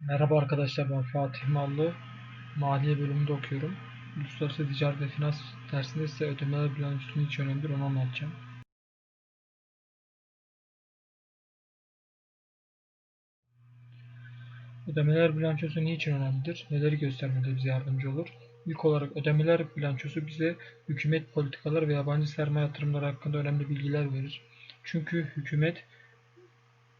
Merhaba arkadaşlar ben Fatih Mallı. Maliye bölümünde okuyorum. Uluslararası Ticaret ve Finans dersinde size ödemeler bilançosu niçin önemlidir onu anlatacağım. Ödemeler bilançosu niçin önemlidir? Neleri göstermede bize yardımcı olur? İlk olarak ödemeler bilançosu bize hükümet politikaları ve yabancı sermaye yatırımları hakkında önemli bilgiler verir. Çünkü hükümet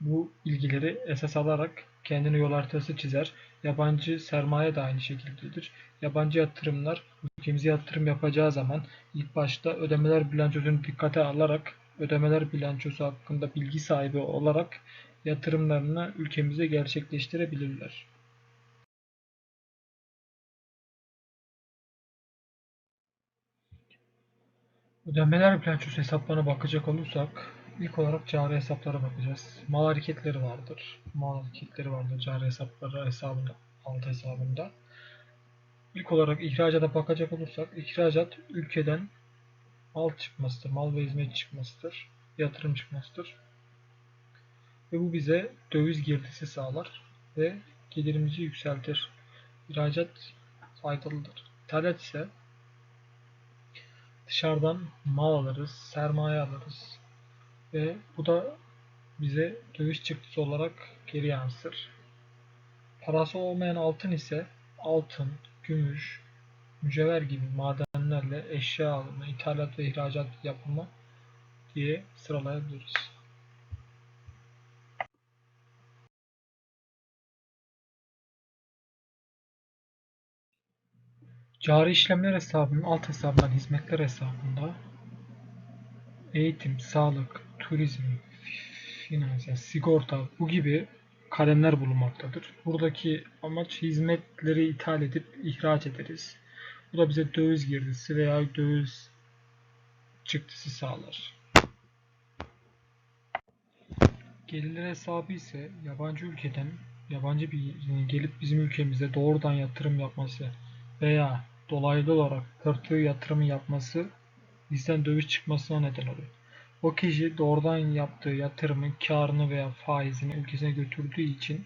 bu ilgileri esas alarak kendine yol haritası çizer. Yabancı sermaye de aynı şekildedir. Yabancı yatırımlar ülkemize yatırım yapacağı zaman ilk başta ödemeler bilançosunu dikkate alarak ödemeler bilançosu hakkında bilgi sahibi olarak yatırımlarını ülkemize gerçekleştirebilirler. Ödemeler bilançosu hesaplarına bakacak olursak ilk olarak cari hesaplara bakacağız. Mal hareketleri vardır. Mal hareketleri vardır cari hesapları hesabında, alt hesabında. İlk olarak ihracata bakacak olursak ihracat ülkeden mal çıkmasıdır. Mal ve hizmet çıkmasıdır. Yatırım çıkmasıdır. Ve bu bize döviz girdisi sağlar ve gelirimizi yükseltir. İhracat faydalıdır. İthalat ise dışarıdan mal alırız, sermaye alırız ve bu da bize döviz çıktısı olarak geri yansır. Parası olmayan altın ise altın, gümüş, mücevher gibi madenlerle eşya alımı, ithalat ve ihracat yapımı diye sıralayabiliriz. Cari işlemler hesabının alt hesabından hizmetler hesabında eğitim, sağlık, turizm, finans, yani sigorta bu gibi kalemler bulunmaktadır. Buradaki amaç hizmetleri ithal edip ihraç ederiz. Bu da bize döviz girdisi veya döviz çıktısı sağlar. Gelirler hesabı ise yabancı ülkeden yabancı birinin gelip bizim ülkemize doğrudan yatırım yapması veya dolaylı olarak pörtüğü yatırımı yapması bizden döviz çıkmasına neden oluyor. O kişi doğrudan yaptığı yatırımın karını veya faizini ülkesine götürdüğü için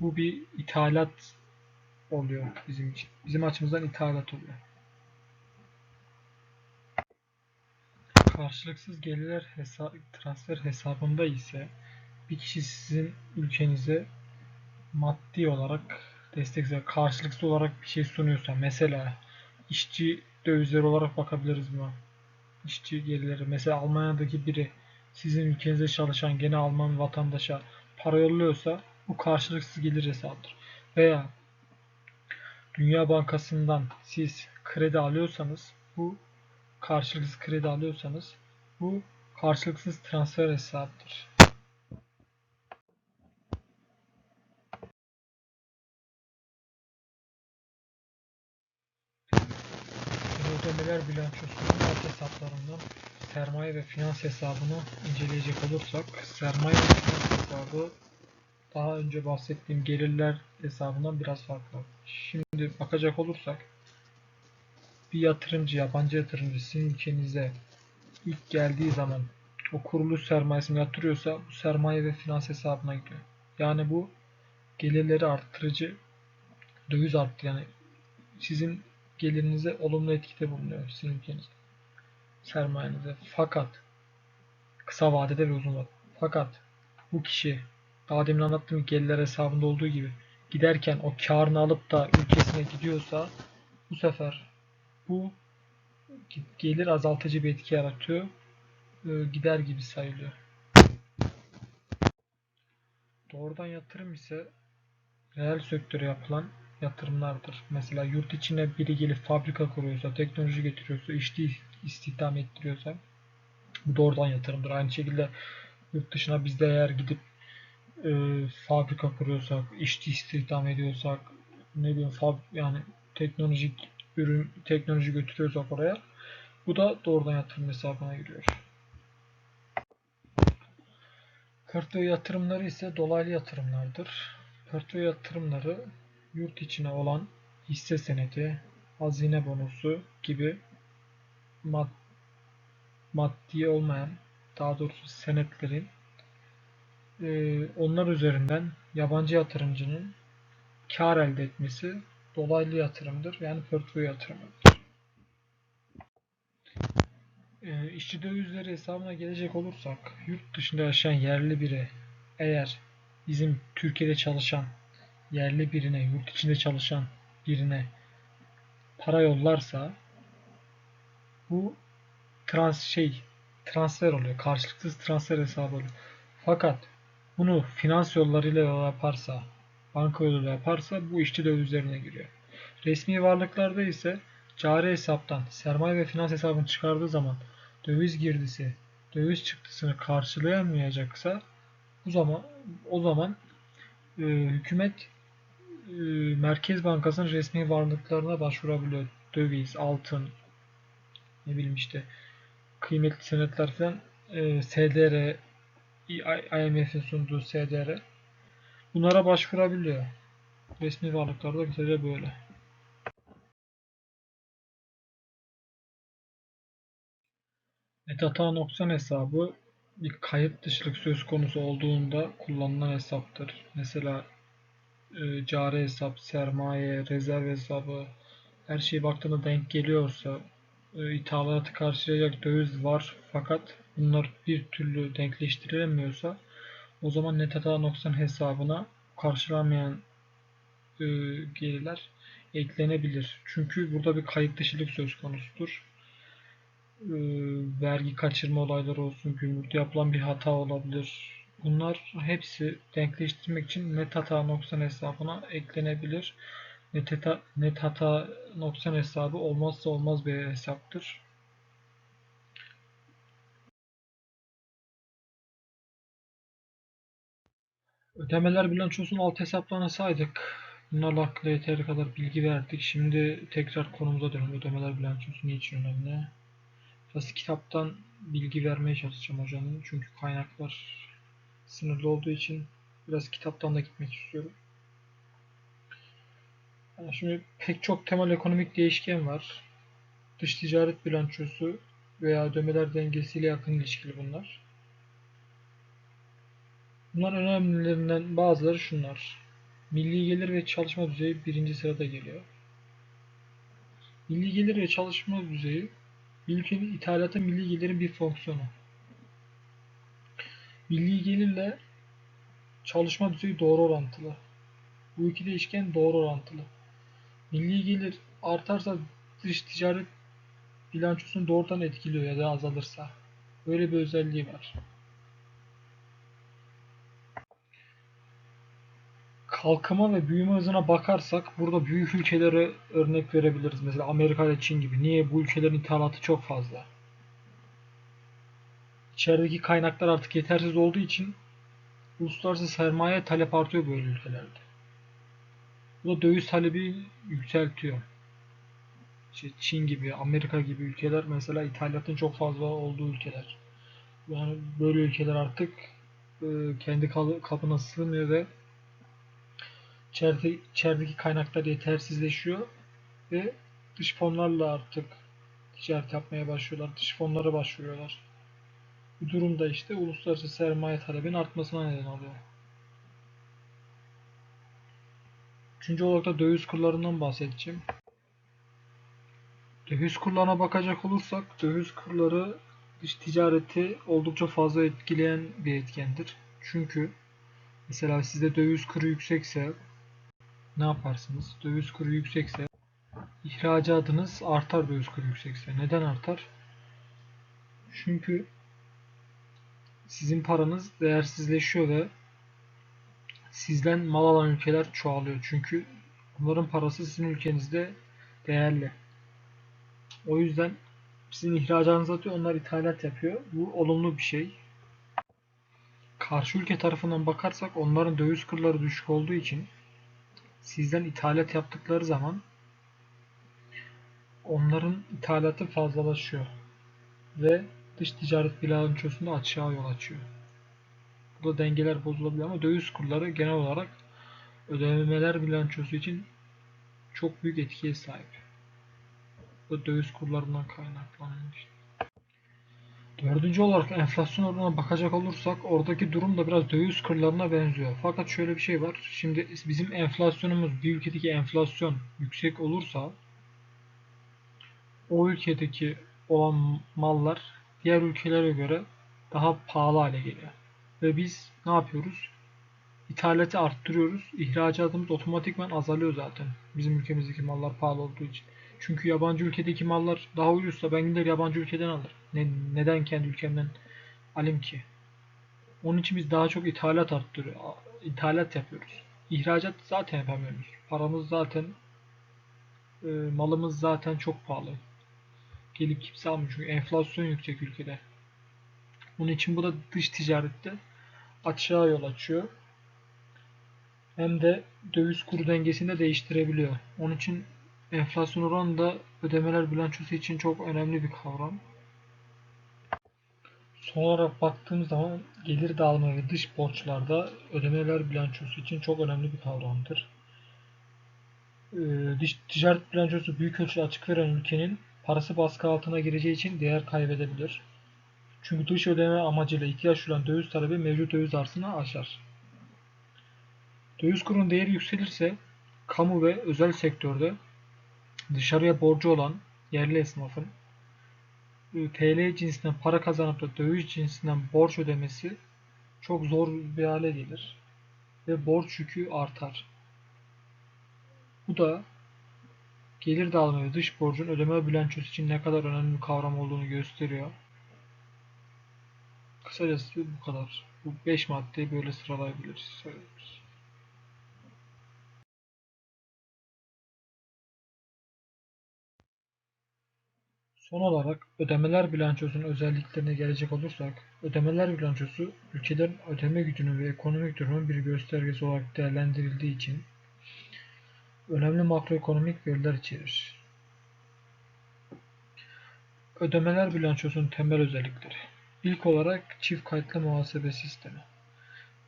bu bir ithalat oluyor bizim için. Bizim açımızdan ithalat oluyor. Karşılıksız gelirler hesa transfer hesabında ise bir kişi sizin ülkenize maddi olarak destek karşılıksız olarak bir şey sunuyorsa mesela işçi dövizleri olarak bakabiliriz buna. İşçi gelirleri mesela Almanya'daki biri sizin ülkenize çalışan gene Alman vatandaşa para yolluyorsa bu karşılıksız gelir hesabıdır. Veya Dünya Bankası'ndan siz kredi alıyorsanız bu karşılıksız kredi alıyorsanız bu karşılıksız transfer hesabıdır. Ödemeler bilançosunun alt hesaplarından sermaye ve finans hesabını inceleyecek olursak sermaye ve finans hesabı daha önce bahsettiğim gelirler hesabından biraz farklı. Şimdi bakacak olursak bir yatırımcı, yabancı yatırımcı sizin ülkenize ilk geldiği zaman o kuruluş sermayesini yatırıyorsa bu sermaye ve finans hesabına gidiyor. Yani bu gelirleri arttırıcı döviz arttı yani sizin gelirinize olumlu etkide bulunuyor sizin ülkenizde. Sermayenize. Fakat kısa vadede ve uzun vadede. Fakat bu kişi daha demin anlattığım gelirler hesabında olduğu gibi giderken o karını alıp da ülkesine gidiyorsa bu sefer bu gelir azaltıcı bir etki yaratıyor. Gider gibi sayılıyor. Doğrudan yatırım ise reel sektöre yapılan yatırımlardır. Mesela yurt içine biri gelip fabrika kuruyorsa, teknoloji getiriyorsa, işçi istihdam ettiriyorsa bu doğrudan yatırımdır. Aynı şekilde yurt dışına biz de eğer gidip e, fabrika kuruyorsak, işçi istihdam ediyorsak, ne bileyim fab yani teknolojik ürün teknoloji götürüyorsak oraya bu da doğrudan yatırım hesabına giriyor. Portföy yatırımları ise dolaylı yatırımlardır. Portföy yatırımları yurt içine olan hisse senedi, hazine bonosu gibi mad maddi olmayan daha doğrusu senetlerin e, onlar üzerinden yabancı yatırımcının kar elde etmesi dolaylı yatırımdır. Yani portföy yatırımıdır. E, işçi dövizleri hesabına gelecek olursak yurt dışında yaşayan yerli biri eğer bizim Türkiye'de çalışan yerli birine, yurt içinde çalışan birine para yollarsa bu trans şey transfer oluyor. Karşılıksız transfer hesabı oluyor. Fakat bunu finans yollarıyla yaparsa, banka yoluyla yaparsa bu işçi dövizlerine giriyor. Resmi varlıklarda ise cari hesaptan sermaye ve finans hesabını çıkardığı zaman döviz girdisi, döviz çıktısını karşılayamayacaksa o zaman o zaman e, hükümet Merkez Bankası'nın resmi varlıklarına başvurabiliyor. Döviz, altın, ne bileyim işte kıymetli senetler falan e, SDR, IMF'in sunduğu SDR bunlara başvurabiliyor. Resmi varlıklarda kısaca böyle. Metata noksan hesabı bir kayıt dışılık söz konusu olduğunda kullanılan hesaptır. Mesela e, cari hesap, sermaye, rezerv hesabı her şey baktığında denk geliyorsa e, ithalatı karşılayacak döviz var fakat bunlar bir türlü denkleştirilemiyorsa o zaman net hata noksan hesabına karşılamayan e, gelirler eklenebilir. Çünkü burada bir kayıt dışılık söz konusudur. E, vergi kaçırma olayları olsun, gümrükte yapılan bir hata olabilir. Bunlar hepsi denkleştirmek için net hata noksan hesabına eklenebilir. Net hata, noksan hesabı olmazsa olmaz bir hesaptır. Ödemeler bilançosunun alt hesaplarına saydık. Bunlarla hakkında yeteri kadar bilgi verdik. Şimdi tekrar konumuza dönelim. Ödemeler bilançosu niçin önemli? Biraz kitaptan bilgi vermeye çalışacağım hocanın. Çünkü kaynaklar sınırlı olduğu için biraz kitaptan da gitmek istiyorum. Yani şimdi pek çok temel ekonomik değişken var. Dış ticaret bilançosu veya ödemeler dengesiyle yakın ilişkili bunlar. Bunların önemlilerinden bazıları şunlar. Milli gelir ve çalışma düzeyi birinci sırada geliyor. Milli gelir ve çalışma düzeyi ülkenin ithalatı milli gelirin bir fonksiyonu. Milli gelirle çalışma düzeyi doğru orantılı. Bu iki değişken doğru orantılı. Milli gelir artarsa dış ticaret bilançosunu doğrudan etkiliyor ya da azalırsa. Böyle bir özelliği var. Kalkınma ve büyüme hızına bakarsak burada büyük ülkelere örnek verebiliriz. Mesela Amerika ile Çin gibi. Niye? Bu ülkelerin ithalatı çok fazla. İçerideki kaynaklar artık yetersiz olduğu için uluslararası sermaye talep artıyor böyle ülkelerde. Bu da döviz talebi yükseltiyor. İşte Çin gibi, Amerika gibi ülkeler mesela ithalatın çok fazla olduğu ülkeler. Yani böyle ülkeler artık e, kendi kapına sığmıyor ve içeride, içerideki kaynaklar yetersizleşiyor ve dış fonlarla artık ticaret yapmaya başlıyorlar. Dış fonlara başvuruyorlar. Bu durumda işte uluslararası sermaye talebinin artmasına neden oluyor. Üçüncü olarak da döviz kurlarından bahsedeceğim. Döviz kurlarına bakacak olursak döviz kurları dış ticareti oldukça fazla etkileyen bir etkendir. Çünkü mesela sizde döviz kuru yüksekse ne yaparsınız? Döviz kuru yüksekse ihracatınız artar döviz kuru yüksekse. Neden artar? Çünkü sizin paranız değersizleşiyor ve sizden mal alan ülkeler çoğalıyor. Çünkü onların parası sizin ülkenizde değerli. O yüzden sizin ihracatınız atıyor, onlar ithalat yapıyor. Bu olumlu bir şey. Karşı ülke tarafından bakarsak onların döviz kurları düşük olduğu için sizden ithalat yaptıkları zaman onların ithalatı fazlalaşıyor ve dış ticaret bilançosunda açığa yol açıyor. Burada dengeler bozulabilir ama döviz kurları genel olarak ödemeler bilançosu için çok büyük etkiye sahip. Bu döviz kurlarından kaynaklanıyor işte. Dördüncü olarak enflasyon oranına bakacak olursak oradaki durum da biraz döviz kurlarına benziyor. Fakat şöyle bir şey var. Şimdi bizim enflasyonumuz bir ülkedeki enflasyon yüksek olursa o ülkedeki olan mallar diğer ülkelere göre daha pahalı hale geliyor. Ve biz ne yapıyoruz? İthalatı arttırıyoruz. İhracatımız otomatikman azalıyor zaten. Bizim ülkemizdeki mallar pahalı olduğu için. Çünkü yabancı ülkedeki mallar daha ucuzsa ben gider yabancı ülkeden alırım. Ne, neden kendi ülkemden alayım ki? Onun için biz daha çok ithalat arttırıyor. ithalat yapıyoruz. İhracat zaten yapamıyoruz. Paramız zaten e, malımız zaten çok pahalı. Gelip kimse almıyor çünkü enflasyon yüksek ülkede. Bunun için bu da dış ticarette açığa yol açıyor. Hem de döviz kuru dengesini de değiştirebiliyor. Onun için enflasyon oranı da ödemeler bilançosu için çok önemli bir kavram. Son olarak baktığımız zaman gelir dağılımı ve dış borçlarda ödemeler bilançosu için çok önemli bir kavramdır. Ee, ticaret bilançosu büyük ölçüde açık veren ülkenin parası baskı altına gireceği için değer kaybedebilir. Çünkü dış ödeme amacıyla ihtiyaç duyulan döviz talebi mevcut döviz arzını aşar. Döviz kurunun değeri yükselirse kamu ve özel sektörde dışarıya borcu olan yerli esnafın e, TL cinsinden para kazanıp da döviz cinsinden borç ödemesi çok zor bir hale gelir ve borç yükü artar. Bu da gelir dağılımı ve dış borcun ödeme bilançosu için ne kadar önemli bir kavram olduğunu gösteriyor. Kısacası bu kadar. Bu 5 maddeyi böyle sıralayabiliriz. Söyleyebiliriz. Son olarak ödemeler bilançosunun özelliklerine gelecek olursak, ödemeler bilançosu ülkelerin ödeme gücünü ve ekonomik durumun bir göstergesi olarak değerlendirildiği için önemli makroekonomik veriler içerir. Ödemeler bilançosunun temel özellikleri. İlk olarak çift kayıtlı muhasebe sistemi.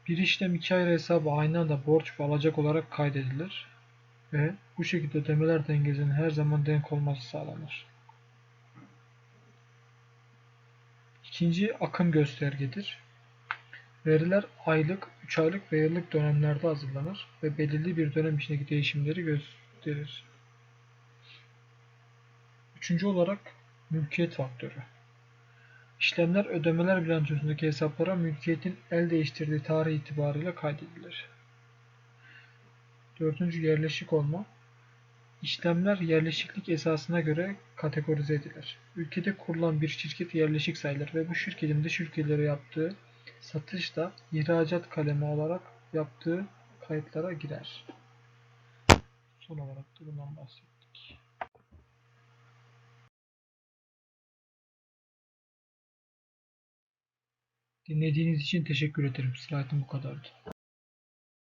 Bir işlem iki ayrı hesabı aynı anda borç ve alacak olarak kaydedilir ve bu şekilde ödemeler dengesinin her zaman denk olması sağlanır. İkinci akım göstergedir. Veriler aylık, 3 aylık ve yıllık dönemlerde hazırlanır ve belirli bir dönem içindeki değişimleri gösterir. Üçüncü olarak mülkiyet faktörü. İşlemler ödemeler bilançosundaki hesaplara mülkiyetin el değiştirdiği tarih itibariyle kaydedilir. Dördüncü yerleşik olma. İşlemler yerleşiklik esasına göre kategorize edilir. Ülkede kurulan bir şirket yerleşik sayılır ve bu şirketin dış ülkelere yaptığı satış da ihracat kalemi olarak yaptığı kayıtlara girer. Son olarak da bundan bahsettik. Dinlediğiniz için teşekkür ederim. Slaytım bu kadardı.